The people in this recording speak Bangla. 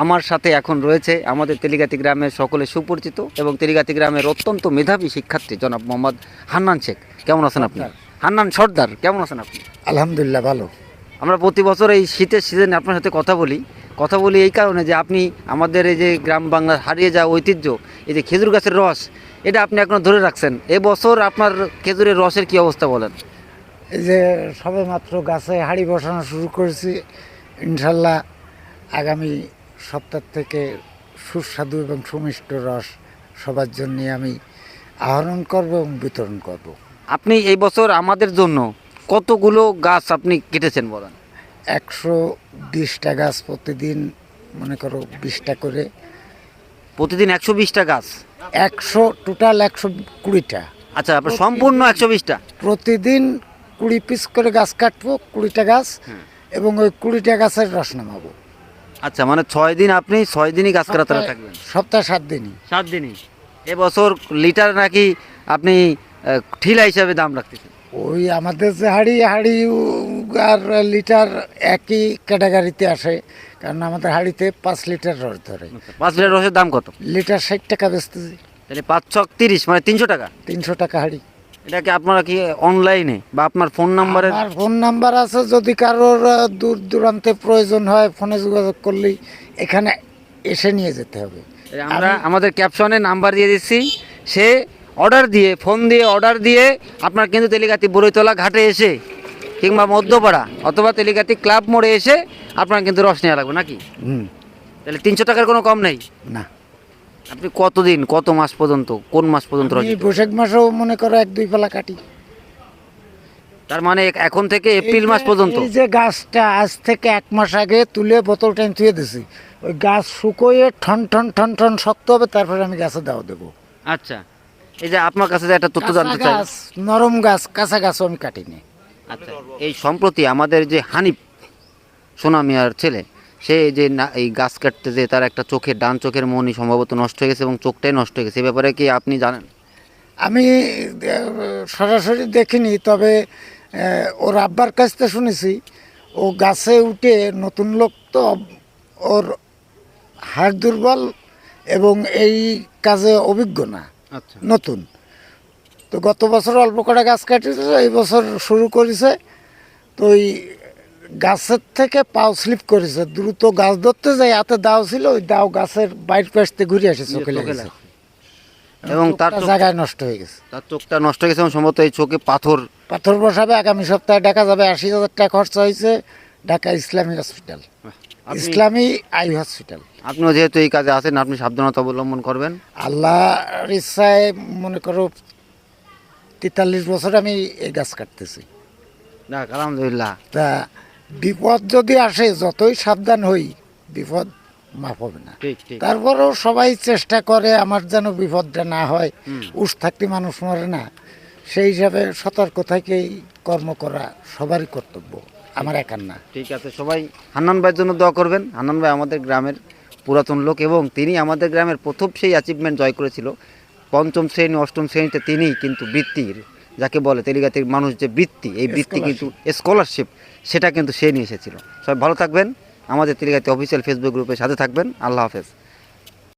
আমার সাথে এখন রয়েছে আমাদের তেলিগাতি গ্রামের সকলে সুপরিচিত এবং তেলিগাতি গ্রামের অত্যন্ত মেধাবী শিক্ষার্থী জনাব মোহাম্মদ হান্নান শেখ। কেমন আছেন আপনি? হান্নান সর্দার কেমন আছেন আপনি? আলহামদুলিল্লাহ ভালো। আমরা প্রতি বছর এই শীতের সিজনে আপনার সাথে কথা বলি। কথা বলি এই কারণে যে আপনি আমাদের এই যে গ্রাম বাংলার হারিয়ে যাওয়া ঐতিহ্য এই যে খেজুর গাছের রস এটা আপনি এখনও ধরে রাখছেন। এবছর আপনার খেজুরের রসের কি অবস্থা বলেন? এই যে সবে মাত্র গাছে হাড়ি বসানো শুরু করেছি ইনশাল্লাহ আগামী সপ্তাহ থেকে সুস্বাদু এবং সুমিষ্ট রস সবার জন্য আমি আহরণ করব এবং বিতরণ করব। আপনি এই বছর আমাদের জন্য কতগুলো গাছ আপনি কেটেছেন বলেন? একশো বিশটা গাছ প্রতিদিন মনে করো বিশটা করে। প্রতিদিন একশো বিশটা গাছ? একশো টোটাল একশো কুড়িটা। আচ্ছা আপনার সম্পূর্ণ একশো বিশটা? প্রতিদিন কুড়ি পিস করে গাছ কাটবো কুড়িটা গাছ এবং ওই কুড়িটা গাছের রস নামাবো। আচ্ছা মানে ছয় দিন আপনি ছয় দিনই গাছ কাটাতে থাকবেন? সপ্তাহে সাত দিনই। সাত দিনই। এবছর লিটার নাকি আপনি ঠিলা হিসাবে দাম রাখতেছেন? ওই আমাদের যে হাড়ি হাড়ি আর লিটার একই ক্যাটাগরিতে আসে কারণ আমাদের হাড়িতে পাঁচ লিটার রস ধরে। পাঁচ লিটার রসের দাম কত? লিটার ষাট টাকা বেচতেছি। তাহলে পাঁচ ছক তিরিশ মানে তিনশো টাকা? তিনশো টাকা হাড়ি। এটা কি আপনারা কি অনলাইনে বা আপনার ফোন নাম্বারে আমার ফোন নাম্বার আছে যদি কারোর দূর দূরান্তে প্রয়োজন হয় ফোনে যোগাযোগ করলেই এখানে এসে নিয়ে যেতে হবে। আমরা আমাদের ক্যাপশনে নাম্বার দিয়ে দিচ্ছি। সে অর্ডার দিয়ে ফোন দিয়ে অর্ডার দিয়ে আপনার কিন্তু তেলিগাতি বড়ইতলা ঘাটে এসে কিংবা মধ্যপাড়া অথবা তেলিগাতি ক্লাব মোড়ে এসে আপনার কিন্তু রস নেওয়া লাগবে নাকি? হুম। তাহলে তিনশো টাকার কোনো কম নেই? না। আপনি কতদিন কত মাস পর্যন্ত কোন মাস পর্যন্ত আমি বৈশাখ মাসেও মনে করো এক দুই পালা কাটি। তার মানে এক- এখন থেকে এপ্রিল মাস পর্যন্ত? এই যে গাছটা আজ থেকে এক মাস আগে তুলে বোতল টাইম থুয়ে দিছি ওই গাছ শুকোয়ে ঠন ঠন ঠন ঠন শক্ত হবে তারপরে আমি গাছে দাও দেবো। আচ্ছা। এই যে আপনার কাছে যে একটা তথ্য কাঁচা জানতে চাই গাছ নরম গাছ কাঁচা গাছও আমি কাটিনি। আচ্ছা। এই সম্প্রতি আমাদের যে হানিফ সোনামিয়ার ছেলে সে যে না এই গাছ কাটতে যে তার একটা চোখের ডান চোখের মনি সম্ভবত নষ্ট হয়ে গেছে এবং চোখটাই নষ্ট হয়ে গেছে এই ব্যাপারে কি আপনি জানেন? আমি সরাসরি দেখিনি তবে ওর আব্বার কাছ থেকে শুনেছি ও গাছে উঠে নতুন লোক তো ওর হাড় দুর্বল এবং এই কাজে অভিজ্ঞ না আচ্ছা। নতুন। তো গত বছর অল্প কটা গাছ কাটিয়েছে এই বছর শুরু করেছে তো ওই গাছের থেকে পাও স্লিপ করেছে দ্রুত গাছ ধরতে যাই হাতে দাও ছিল ওই দাও গাছের বাইর পাশতে ঘুরে আসে চোখে লেগেছে এবং তার জায়গায় নষ্ট হয়ে গেছে। তার চোখটা নষ্ট হয়ে গেছে সম্ভবত এই চোখে পাথর পাথর বসাবে আগামী সপ্তাহে দেখা যাবে আশি হাজার টাকা খরচা হয়েছে ঢাকা ইসলামী হসপিটাল। ইসলামী আই হসপিটাল। আপনিও যেহেতু এই কাজে আছেন আপনি সাবধানতা অবলম্বন করবেন। আল্লাহর ইচ্ছায় মনে করো তেতাল্লিশ বছর আমি এই গাছ কাটতেছি। যাক আলহামদুলিল্লাহ। তা বিপদ যদি আসে যতই সাবধান হই বিপদ মাফ হবে না। ঠিক ঠিক। তারপরেও সবাই চেষ্টা করে আমার যেন বিপদটা না হয়। উস থাকতে মানুষ মরে না। সেই হিসাবে সতর্ক থেকেই কর্ম করা সবারই কর্তব্য আমার একার না। ঠিক আছে সবাই হান্নান ভাইয়ের জন্য দোয়া করবেন। হান্নান ভাই আমাদের গ্রামের পুরাতন লোক এবং তিনি আমাদের গ্রামের প্রথম সেই অ্যাচিভমেন্ট জয় করেছিল। পঞ্চম শ্রেণি অষ্টম শ্রেণীতে তিনি কিন্তু বৃত্তির যাকে বলে তেলিগাতির মানুষ যে বৃত্তি এই বৃত্তি কিন্তু স্কলারশিপ সেটা কিন্তু সে নিয়ে এসেছিল। সবাই ভালো থাকবেন। আমাদের তেলিগাতি অফিসিয়াল ফেসবুক গ্রুপের সাথে থাকবেন। আল্লাহ হাফেজ।